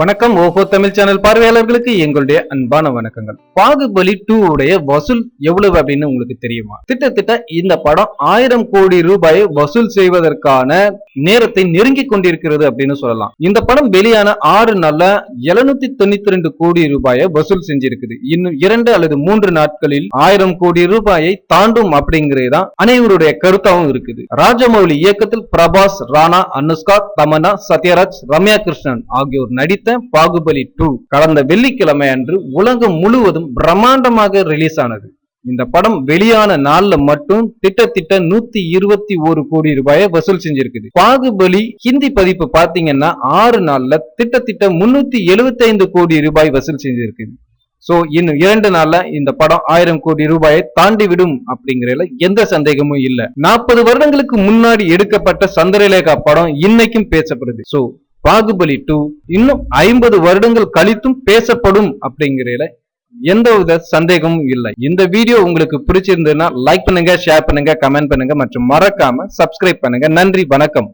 வணக்கம். ஓஹோ தமிழ் சேனல் பார்வையாளர்களுக்கு எங்களுடைய அன்பான வணக்கங்கள். பாகுபலி டூ உடைய வசூல் எவ்வளவு அப்படின்னு உங்களுக்கு தெரியுமா? கிட்டத்தட்ட இந்த படம் ஆயிரம் கோடி ரூபாயை வசூல் செய்வதற்கான நேரத்தை நெருங்கி கொண்டிருக்கிறது அப்படின்னு சொல்லலாம். இந்த படம் வெளியான ஆறு நாள்ல எழுநூத்தி தொண்ணூத்தி ரெண்டு கோடி ரூபாயை வசூல் செஞ்சிருக்குது. இன்னும் இரண்டு அல்லது மூன்று நாட்களில் ஆயிரம் கோடி ரூபாயை தாண்டும் அப்படிங்கறதுதான் அனைவருடைய கருத்தாவும் இருக்குது. ராஜமௌலி இயக்கத்தில் பிரபாஸ் ராணா அனுஷ்கா தமனா சத்யராஜ் ரம்யா கிருஷ்ணன் ஆகியோர் நடித்த பாகுபலி டூ கடந்த வெள்ளிக்கிழமை அன்று உலகம் முழுவதும் பிரம்மாண்டமாக ரிலீஸ் ஆனது. இந்த படம் வெளியான நாள்ல மட்டும் திட்டத்திட்ட நூத்தி இருபத்தி ஒரு கோடி ரூபாயை வசூல் செஞ்சிருக்குது. பாகுபலி ஹிந்தி பதிப்பு பாத்தீங்கன்னா ஆறு நாள்ல திட்டத்திட்ட முன்னூத்தி எழுபத்தி ஐந்து கோடி ரூபாய் வசூல் செஞ்சிருக்குது. சோ இன்னும் இரண்டு நாள்ல இந்த படம் ஆயிரம் கோடி ரூபாயை தாண்டி விடும் அப்படிங்கறதுல எந்த சந்தேகமும் இல்ல. நாற்பது வருடங்களுக்கு முன்னாடி எடுக்கப்பட்ட சந்திரலேகா படம் இன்னைக்கும் பேசப்படுது. சோ பாகுபலி டூ இன்னும் ஐம்பது வருடங்கள் கழித்தும் பேசப்படும் அப்படிங்கறதுல எந்தவித சந்தேகமும் இல்லை. இந்த வீடியோ உங்களுக்கு பிடிச்சிருந்ததுன்னா லைக் பண்ணுங்க ஷேர் பண்ணுங்க கமெண்ட் பண்ணுங்க மற்றும் மறக்காம சப்ஸ்கிரைப் பண்ணுங்க. நன்றி வணக்கம்.